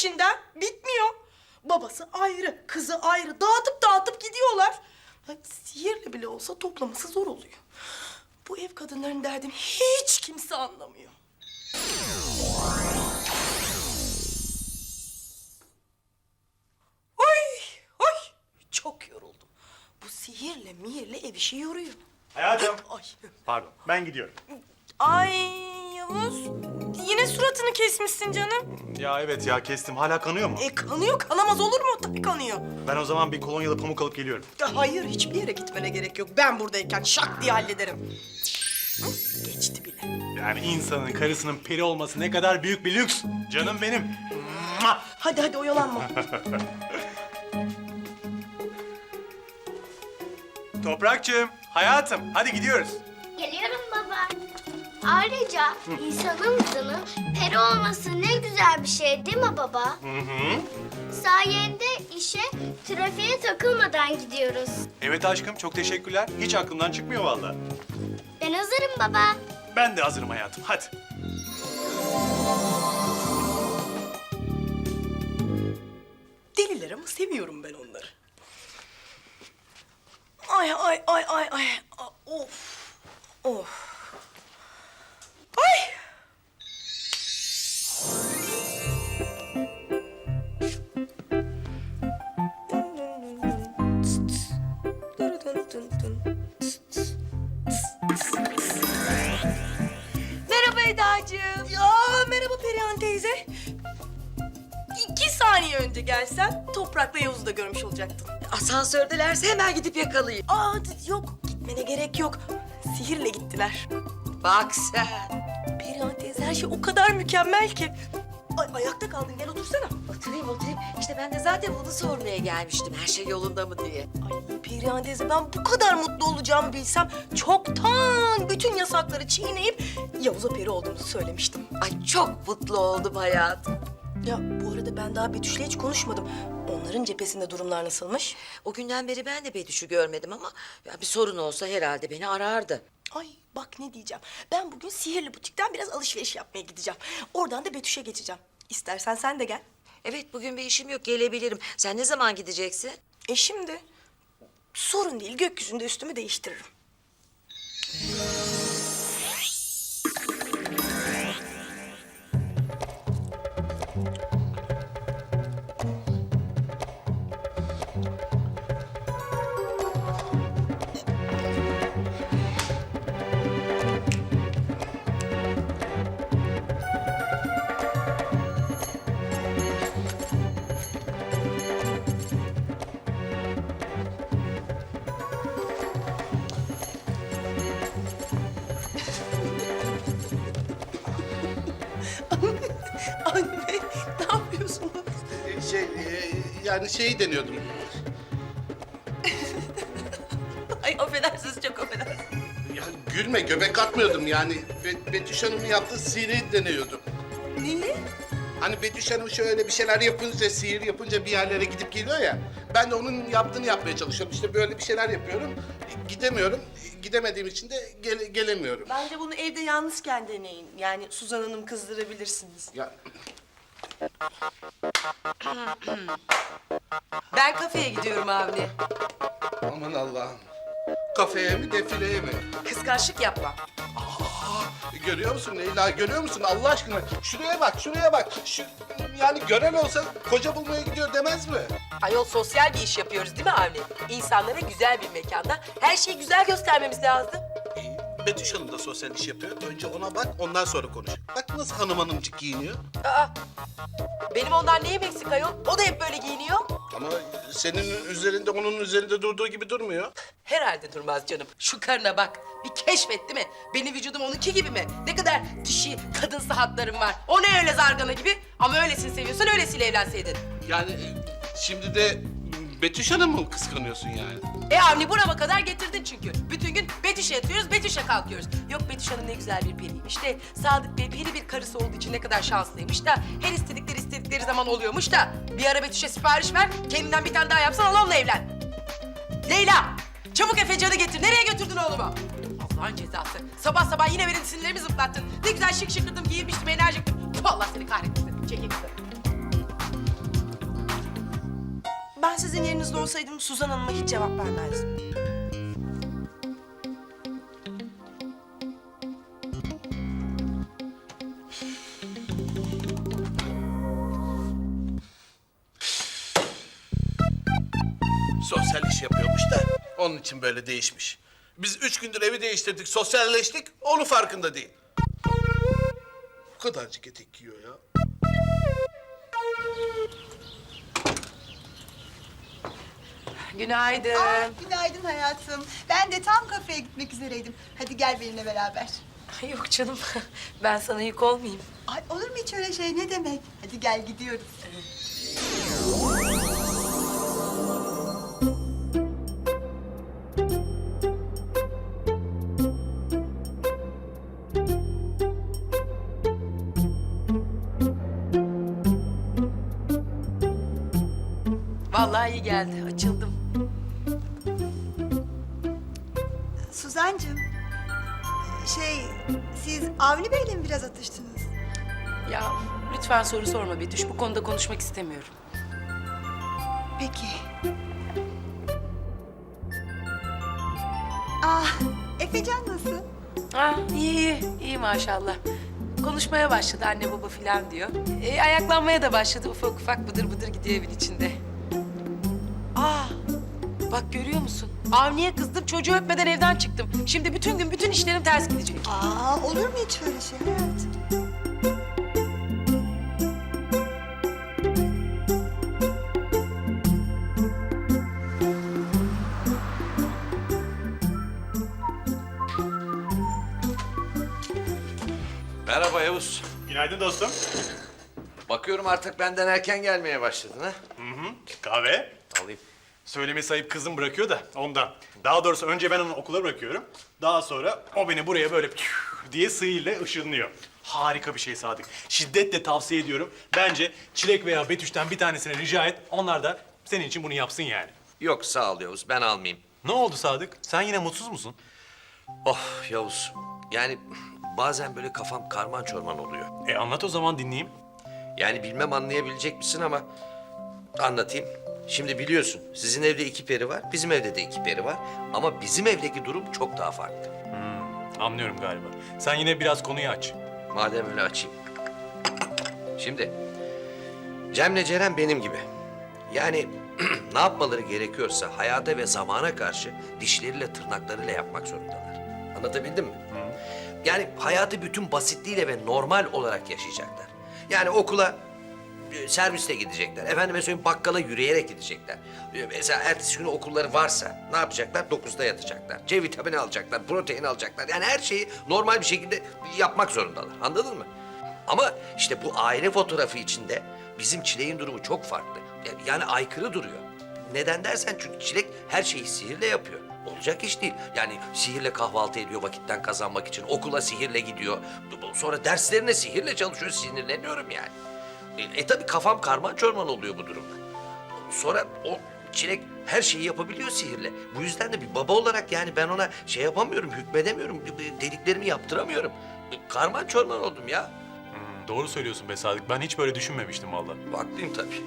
peşinden. Bitmiyor. Babası ayrı, kızı ayrı. Dağıtıp dağıtıp gidiyorlar. Sihirle bile olsa toplaması zor oluyor. Bu ev kadınların derdini hiç kimse anlamıyor. Oy, oy. Çok yoruldum. Bu sihirle mihirle ev işi yoruyor. Hayatım. Ay. Pardon, ben gidiyorum. Ay Yavuz. Yine suratını kesmişsin canım. Ya evet ya kestim. Hala kanıyor mu? E kanıyor, kanamaz olur mu? Tabii kanıyor. Ben o zaman bir kolonyalı pamuk alıp geliyorum. Ya hayır, hiçbir yere gitmene gerek yok. Ben buradayken şak diye hallederim. Hı, geçti bile. Yani insanın karısının peri olması ne kadar büyük bir lüks. Canım benim. Mua! Hadi hadi oyalanma. Toprakçığım, hayatım hadi gidiyoruz. Geliyorum Ayrıca insanımızın peri olması ne güzel bir şey değil mi baba? Hı hı. Sayende işe, trafiğe takılmadan gidiyoruz. Evet aşkım çok teşekkürler. Hiç aklımdan çıkmıyor vallahi. Ben hazırım baba. Ben de hazırım hayatım. Hadi. Deliler ama seviyorum ben onları. Ay ay ay ay ay. Of. Of. Ay. Merhaba Eda'cığım. Ya merhaba Perihan teyze. İki saniye önce gelsen Toprak'la Yavuz'u da görmüş olacaktın. Asansördelerse hemen gidip yakalayayım. Aa yok gitmene gerek yok. Sihirle gittiler. Bak sen. Perihan teyze her şey o kadar mükemmel ki. Ay, ayakta kaldın gel otursana. Oturayım oturayım. İşte ben de zaten bunu sormaya gelmiştim. Her şey yolunda mı diye. Ay Perihan teyze ben bu kadar mutlu olacağımı bilsem çoktan bütün yasakları çiğneyip Yavuz'a peri olduğumuzu söylemiştim. Ay çok mutlu oldum hayatım. Ya bu arada ben daha Betüş'le hiç konuşmadım. Onların cephesinde durumlar nasılmış? O günden beri ben de Betüş'ü görmedim ama ya bir sorun olsa herhalde beni arardı. Ay bak ne diyeceğim. Ben bugün sihirli butikten biraz alışveriş yapmaya gideceğim. Oradan da Betüş'e geçeceğim. İstersen sen de gel. Evet bugün bir işim yok gelebilirim. Sen ne zaman gideceksin? E şimdi sorun değil gökyüzünde üstümü değiştiririm. Yani şeyi deniyordum. Ay affedersiniz çok affedersiniz. Ya gülme, göbek atmıyordum yani. Be- Betüş Hanım'ın yaptığı sihiri deniyordum. Neyi? Hani Betüş Hanım şöyle bir şeyler yapınca, sihir yapınca bir yerlere gidip geliyor ya. Ben de onun yaptığını yapmaya çalışıyorum. İşte böyle bir şeyler yapıyorum. Gidemiyorum. Gidemediğim için de gele- gelemiyorum. Bence bunu evde yalnızken deneyin. Yani Suzan Hanım kızdırabilirsiniz. Ya Ben kafeye gidiyorum Avni. aman Allah'ım. Kafeye mi, defileye mi? Kıskançlık yapma. Görüyor musun Leyla? Görüyor musun Allah aşkına? Şuraya bak, şuraya bak. Şu, yani gören olsa koca bulmaya gidiyor demez mi? Ayol sosyal bir iş yapıyoruz değil mi Avni? İnsanlara güzel bir mekanda her şeyi güzel göstermemiz lazım. Betüş Hanım da sosyal iş yapıyor. Önce ona bak, ondan sonra konuş. Bak nasıl hanım hanımcık giyiniyor. Aa, benim ondan neyim eksik ayol? O da hep böyle giyiniyor. Ama senin üzerinde, onun üzerinde durduğu gibi durmuyor. Herhalde durmaz canım. Şu karına bak. Bir keşfetti mi? Benim vücudum onunki gibi mi? Ne kadar dişi, kadınsı hatlarım var. O ne öyle zargana gibi? Ama öylesini seviyorsan öylesiyle evlenseydin. Yani e, şimdi de Betüş Hanım mı kıskanıyorsun yani? E Avni burama kadar getirdin çünkü. Bütün gün Betüş'e yatıyoruz, Betüş'e kalkıyoruz. Yok Betüş Hanım ne güzel bir periymiş de Sadık Bey peri bir karısı olduğu için ne kadar şanslıymış da her istedikleri istedikleri zaman oluyormuş da bir ara Betüş'e sipariş ver, kendinden bir tane daha yapsan al onunla evlen. Leyla, çabuk Efecan'ı getir. Nereye götürdün oğlumu? Allah'ın cezası. Sabah sabah yine benim sinirlerimi zıplattın. Ne güzel şık şıkırdım, giyinmiştim, enerjiktim. Tüh, Allah seni kahretsin. Çekil kızım. Ben sizin yerinizde olsaydım Suzan Hanım'a hiç cevap vermezdim. Sosyal iş yapıyormuş da onun için böyle değişmiş. Biz üç gündür evi değiştirdik, sosyalleştik, onun farkında değil. Bu kadarcık etek yiyor ya. Günaydın. Aa, günaydın hayatım. Ben de tam kafeye gitmek üzereydim. Hadi gel benimle beraber. Yok canım. Ben sana yük olmayayım. Ay olur mu hiç öyle şey ne demek? Hadi gel gidiyoruz. Avni Bey'le mi biraz atıştınız? Ya lütfen soru sorma Betüş. Bu konuda konuşmak istemiyorum. Peki. Ah, Efecan nasıl? Ha iyi iyi. iyi maşallah. Konuşmaya başladı anne baba filan diyor. E, ayaklanmaya da başladı ufak ufak bıdır bıdır gidiyor evin içinde. Aa bak görüyor musun? Avni'ye kızdım çocuğu öpmeden evden çıktım. Şimdi bütün gün bütün işlerim ters gidecek. Aa, olur mu hiç öyle şey hayatım? Merhaba Yavuz. Günaydın dostum. Bakıyorum artık benden erken gelmeye başladın ha. Kahve. Alayım. Söylemesi ayıp kızım bırakıyor da ondan. Daha doğrusu önce ben onu okula bırakıyorum. Daha sonra o beni buraya böyle diye sığıyla ışınlıyor. Harika bir şey Sadık. Şiddetle tavsiye ediyorum. Bence Çilek veya Betüş'ten bir tanesine rica et. Onlar da senin için bunu yapsın yani. Yok sağ ol Yavuz ben almayayım. Ne oldu Sadık? Sen yine mutsuz musun? Oh Yavuz. Yani bazen böyle kafam karman çorman oluyor. E anlat o zaman dinleyeyim. Yani bilmem anlayabilecek misin ama anlatayım. Şimdi biliyorsun sizin evde iki peri var, bizim evde de iki peri var. Ama bizim evdeki durum çok daha farklı. Anlıyorum galiba. Sen yine biraz konuyu aç. Madem öyle açayım. Şimdi Cem'le Ceren benim gibi. Yani ne yapmaları gerekiyorsa hayata ve zamana karşı dişleriyle tırnaklarıyla yapmak zorundalar. Anlatabildim mi? Yani hayatı bütün basitliğiyle ve normal olarak yaşayacaklar. Yani okula e, servisle gidecekler. Efendime söyleyeyim bakkala yürüyerek gidecekler. Mesela ertesi günü okulları varsa ne yapacaklar? Dokuzda yatacaklar. C vitamini alacaklar, protein alacaklar. Yani her şeyi normal bir şekilde yapmak zorundalar. Anladın mı? Ama işte bu aile fotoğrafı içinde bizim Çilek'in durumu çok farklı. Ya- Yani aykırı duruyor. Neden dersen çünkü Çilek her şeyi sihirle yapıyor. Olacak iş değil. Yani sihirle kahvaltı ediyor vakitten kazanmak için. Okula sihirle gidiyor. Sonra derslerine sihirle çalışıyor. Sinirleniyorum yani. E, e tabii kafam karman çorman oluyor bu durumda. Sonra o çilek her şeyi yapabiliyor sihirle. Bu yüzden de bir baba olarak yani ben ona şey yapamıyorum, hükmedemiyorum. Dediklerimi yaptıramıyorum. Karman çorman oldum ya. Hmm, doğru söylüyorsun be Sadık. Ben hiç böyle düşünmemiştim vallahi. Haklıyım tabii.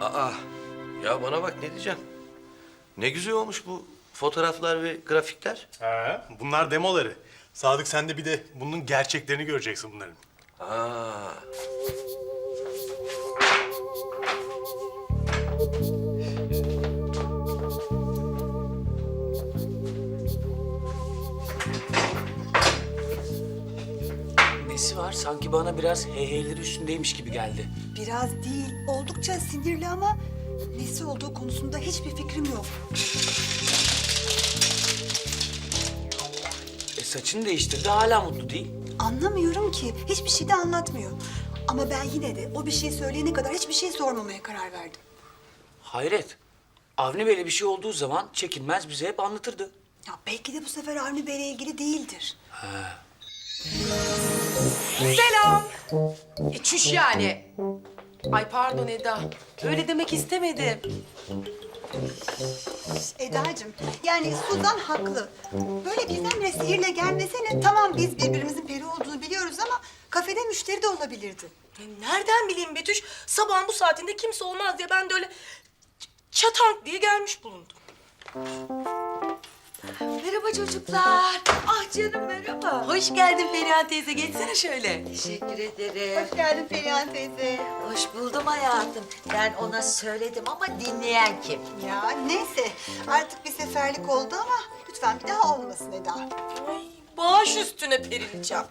Aa, ya bana bak ne diyeceğim. Ne güzel olmuş bu fotoğraflar ve grafikler. He, bunlar demoları. Sadık sen de bir de bunun gerçeklerini göreceksin bunların. Nesi var? Sanki bana biraz heyheyleri üstündeymiş gibi geldi. Biraz değil, oldukça sinirli ama nesi olduğu konusunda hiçbir fikrim yok. E saçını değiştirdi hala mutlu değil. Anlamıyorum ki, hiçbir şey de anlatmıyor. Ama ben yine de o bir şey söyleyene kadar hiçbir şey sormamaya karar verdim. Hayret. Avni Bey'le bir şey olduğu zaman çekinmez bize hep anlatırdı. Ya belki de bu sefer Avni Bey'le ilgili değildir. Selam. E, çüş yani. Ay pardon Eda. Öyle demek istemedim. Eda'cığım, yani Suzan haklı. Böyle birdenbire sihirle gelmesene. Tamam biz birbirimizin peri olduğunu biliyoruz ama Kafede müşteri de olabilirdi. Nereden bileyim Betüş? Sabahın bu saatinde kimse olmaz diye ben de öyle çatank diye gelmiş bulundum. Merhaba çocuklar. Ah canım merhaba. Hoş geldin Perihan teyze. Geçsene şöyle. Teşekkür ederim. Hoş geldin Perihan teyze. Hoş buldum hayatım. Ben ona söyledim ama dinleyen kim? Ya neyse artık bir seferlik oldu ama lütfen bir daha olmasın Eda. Ay baş üstüne Periliçem.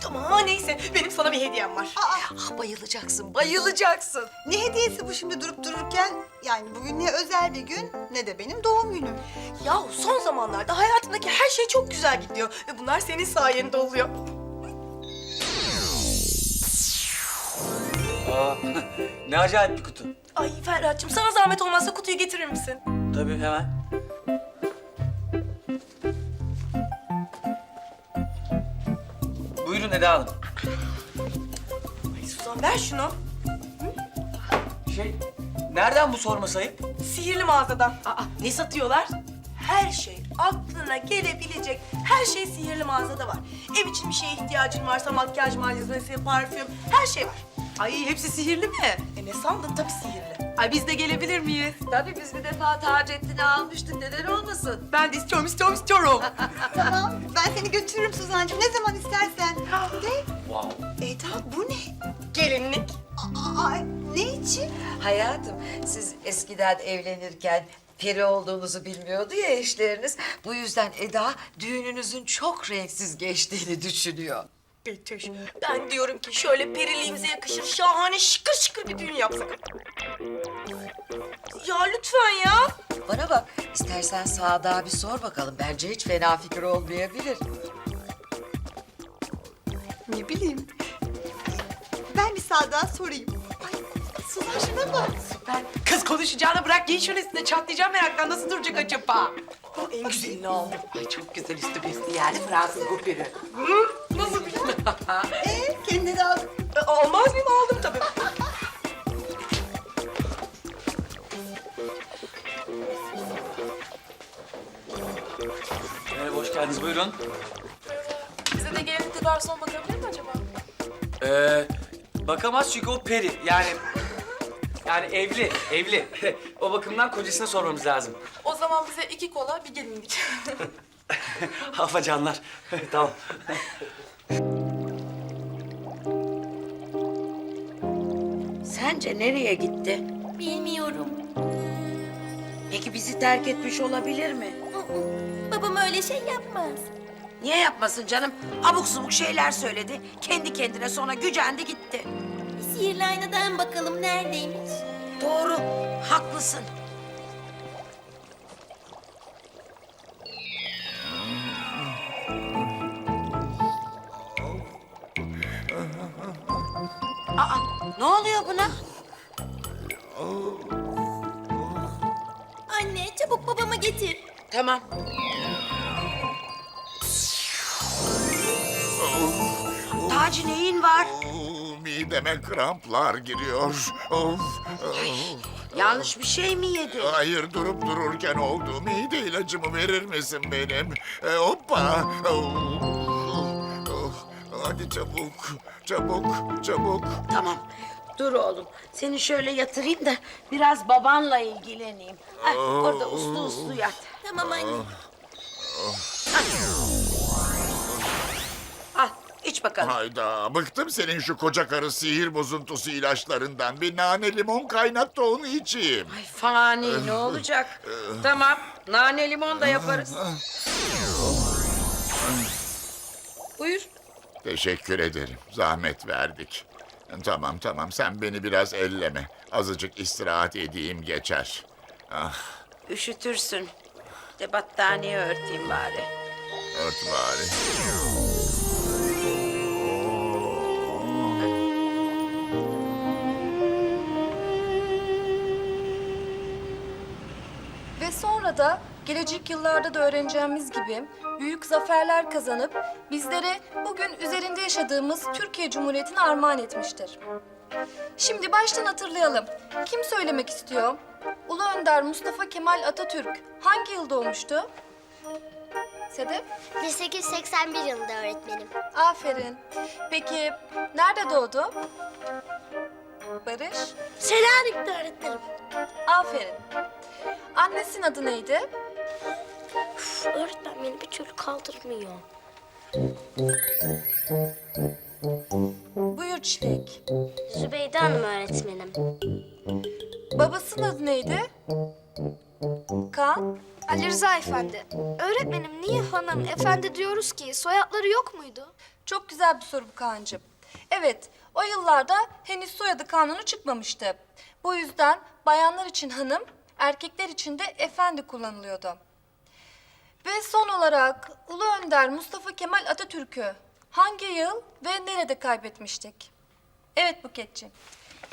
Tamam ama neyse benim sana bir hediyem var. Ah bayılacaksın, bayılacaksın. Ne hediyesi bu şimdi durup dururken? Yani bugün ne özel bir gün ne de benim doğum günüm. Yahu son zamanlarda hayatımdaki her şey çok güzel gidiyor. Ve bunlar senin sayende oluyor. Aa, ne acayip bir kutu. Ay Ferhat'cığım sana zahmet olmazsa kutuyu getirir misin? Tabii hemen. Eda Hanım. Ay Suzan ver şunu. Şey, nereden bu sorma sayıp? Sihirli mağazadan. Aa ne satıyorlar? Her şey, aklına gelebilecek her şey sihirli mağazada var. Ev için bir şeye ihtiyacın varsa makyaj malzemesi, parfüm, her şey var. Ay hepsi sihirli mi? E ne sandın? Tabii sihirli. Ay biz de gelebilir miyiz? Tabii biz bir defa Taceddin'i almıştık. Neden olmasın? Ben de istiyorum, istiyorum, istiyorum. Tamam ben seni götürürüm Suzancığım ne zaman istersen. De Wow. Eda bu ne? Gelinlik. Aa, ne için? Hayatım, siz eskiden evlenirken peri olduğunuzu bilmiyordu ya eşleriniz. Bu yüzden Eda düğününüzün çok renksiz geçtiğini düşünüyor. Betüş, ben diyorum ki şöyle periliğimize yakışır şahane şıkır şıkır bir düğün yapsak. Ya lütfen ya. Bana bak, istersen Sadık'a bir sor bakalım. Bence hiç fena fikir olmayabilir. Ne bileyim. Ben bir Sadık'a sorayım. Ay Suzan şuna bak. Ben kız konuşacağını bırak giy şunu üstüne çatlayacağım meraktan nasıl duracak acaba? En güzelini aldım. Ay çok güzel üstü besti yani Fransız goperi. Ee, kendini al. E, almaz mıyım? Aldım tabii. Merhaba, hoş geldiniz. Buyurun. Bize de gelinlikli garson bakabilir mi acaba? Ee, bakamaz çünkü o peri. Yani yani evli, evli. o bakımdan kocasına sormamız lazım. O zaman bize iki kola bir gelinlik. Afacanlar. tamam. Sence nereye gitti? Bilmiyorum. Peki bizi terk etmiş olabilir mi? Babam öyle şey yapmaz. Niye yapmasın canım? Abuk subuk şeyler söyledi. Kendi kendine sonra gücendi gitti. Sihirli aynadan bakalım neredeymiş. Doğru, haklısın. Aa, ne oluyor buna? Anne çabuk babamı getir. Tamam. Taci neyin var? Oo, mideme kramplar giriyor. Of. Yanlış bir şey mi yedi? Hayır durup dururken oldu. Mide ilacımı verir misin benim? E, hoppa. Oh. Hadi çabuk, çabuk, çabuk. Tamam. Dur oğlum. Seni şöyle yatırayım da biraz babanla ilgileneyim. Heh, orada uslu uslu yat. Tamam anne. Al iç bakalım. Hayda, bıktım senin şu koca karı sihir bozuntusu ilaçlarından. Bir nane limon kaynat da onu içeyim. Ay fani ne olacak? tamam. Nane limon da yaparız. Buyur. Teşekkür ederim. Zahmet verdik. Tamam tamam sen beni biraz elleme. Azıcık istirahat edeyim geçer. Ah Üşütürsün. De battaniye örteyim bari. ört bari. Ve sonra da gelecek yıllarda da öğreneceğimiz gibi büyük zaferler kazanıp bizlere bugün üzerinde yaşadığımız Türkiye Cumhuriyeti'ni armağan etmiştir. Şimdi baştan hatırlayalım. Kim söylemek istiyor? Ulu Önder Mustafa Kemal Atatürk hangi yıl doğmuştu? Sedef? 1881 yılında öğretmenim. Aferin. Peki nerede doğdu? Barış? Selanik'te öğretmenim. Aferin. Annesinin adı neydi? Üf, öğretmen beni bir türlü kaldırmıyor. Buyur Çilek. Zübeyde Hanım öğretmenim. Babasının adı neydi? Kaan? Ali Rıza Efendi. Öğretmenim niye hanım, efendi diyoruz ki? Soyadları yok muydu? Çok güzel bir soru bu Kaan'cığım. Evet, o yıllarda henüz soyadı kanunu çıkmamıştı. Bu yüzden bayanlar için hanım, erkekler için de efendi kullanılıyordu. Ve son olarak Ulu Önder Mustafa Kemal Atatürk'ü hangi yıl ve nerede kaybetmiştik? Evet Buketciğim.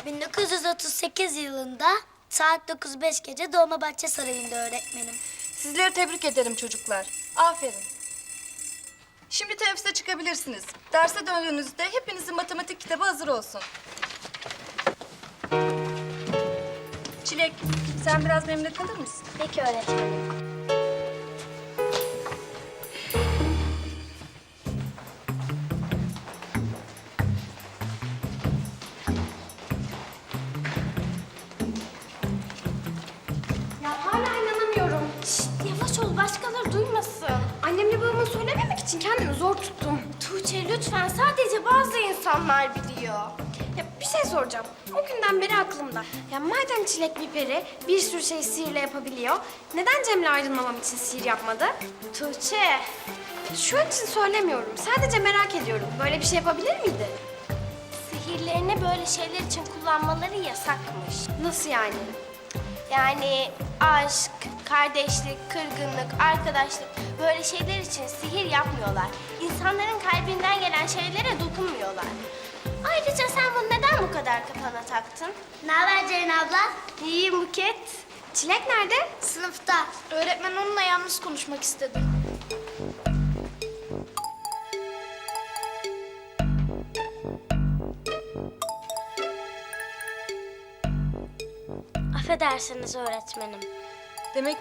1938 yılında saat 9.05 gece Dolmabahçe Sarayı'nda öğretmenim. Sizleri tebrik ederim çocuklar. Aferin. Şimdi teneffüse çıkabilirsiniz. Derse döndüğünüzde hepinizin matematik kitabı hazır olsun. Çilek, sen biraz benimle kalır mısın? Peki öğretmenim. Söylememek için kendimi zor tuttum. Tuğçe lütfen, sadece bazı insanlar biliyor. Ya bir şey soracağım. O günden beri aklımda. Ya madem Çilek bir peri bir sürü şey sihirle yapabiliyor, neden Cem'le ayrılmamam için sihir yapmadı? Tuğçe, şu an için söylemiyorum. Sadece merak ediyorum. Böyle bir şey yapabilir miydi? Sihirlerini böyle şeyler için kullanmaları yasakmış. Nasıl yani? Yani aşk, kardeşlik, kırgınlık, arkadaşlık böyle şeyler için sihir yapmıyorlar. İnsanların kalbinden gelen şeylere dokunmuyorlar. Ayrıca sen bunu neden bu kadar kafana taktın? Ne haber Ceren abla? İyiyim Buket. Çilek nerede? Sınıfta. Öğretmen onunla yalnız konuşmak istedi. Affedersiniz öğretmenim. Demek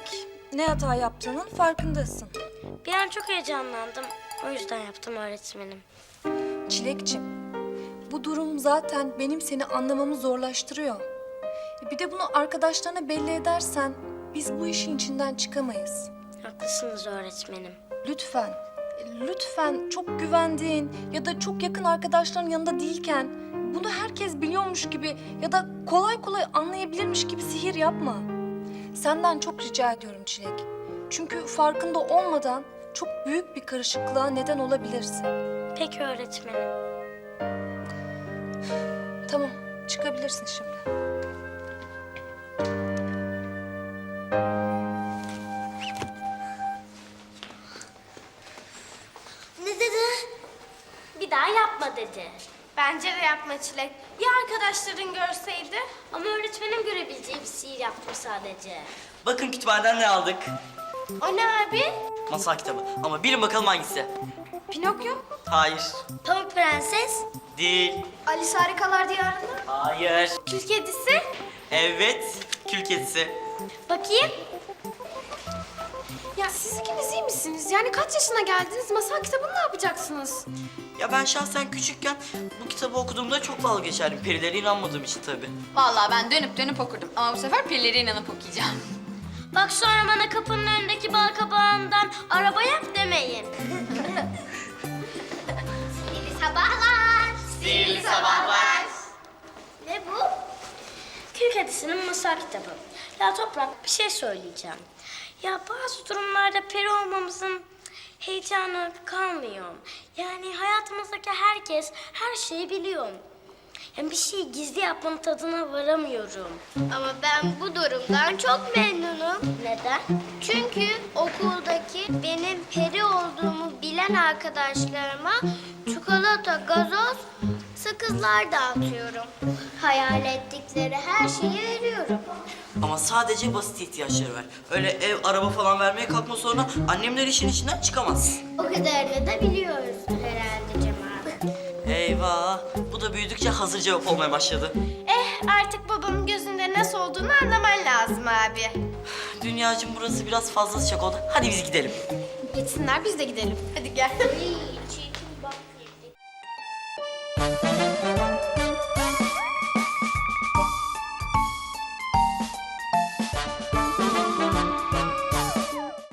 ne hata yaptığının farkındasın. Bir an çok heyecanlandım. O yüzden yaptım öğretmenim. Çilekçim, bu durum zaten benim seni anlamamı zorlaştırıyor. E, Bir de bunu arkadaşlarına belli edersen biz bu işin içinden çıkamayız. Haklısınız öğretmenim. Lütfen, e, lütfen çok güvendiğin ya da çok yakın arkadaşların yanında değilken bunu herkes biliyormuş gibi ya da kolay kolay anlayabilirmiş gibi sihir yapma. Senden çok rica ediyorum Çilek. Çünkü farkında olmadan çok büyük bir karışıklığa neden olabilirsin. Peki öğretmenim. Tamam, çıkabilirsin şimdi. Ne dedi? Bir daha yapma dedi. Bence de yapma Çilek. Ya arkadaşların görseydi? Ama öğretmenim görebileceği bir sihir yaptım sadece. Bakın kütüphaneden ne aldık? O ne abi? Masal kitabı. Ama bilin bakalım hangisi? Pinokyo. Hayır. Pamuk Prenses. Değil. Alice Harikalar Diyarı'nda. Hayır. Kül Kedisi. Evet. Kül kedisi. Bakayım. Ya siz ikiniz iyi misiniz? Yani kaç yaşına geldiniz? Masal kitabını ne yapacaksınız? Ya ben şahsen küçükken bu kitabı okuduğumda çok dalga geçerdim. Perilere inanmadığım için tabii. Vallahi ben dönüp dönüp okurdum ama bu sefer perilere inanıp okuyacağım. Bak sonra bana kapının önündeki bal kabağından araba yap demeyin. Sihirli sabahlar. Sihirli sabahlar. Ne bu? Kül Kedisi'nin masal kitabı. Ya Toprak bir şey söyleyeceğim. Ya bazı durumlarda peri olmamızın heyecanı kalmıyor. Yani hayatımızdaki herkes her şeyi biliyor. Yani bir şeyi gizli yapmanın tadına varamıyorum. Ama ben bu durumdan çok memnunum. Neden? Çünkü okuldaki benim peri olduğumu bilen arkadaşlarıma çikolata, gazoz, sakızlar dağıtıyorum. Hayal ettikleri her şeyi veriyorum. Ama sadece basit ihtiyaçları ver. Öyle ev, araba falan vermeye kalkma sonra annemler işin içinden çıkamaz. O kadarını da biliyoruz. Eyvah. Bu da büyüdükçe hazır cevap olmaya başladı. Eh artık babamın gözünde nasıl olduğunu anlaman lazım abi. Dünyacığım burası biraz fazla sıcak oldu. Hadi biz gidelim. Gitsinler biz de gidelim. Hadi gel. Çirkin bak.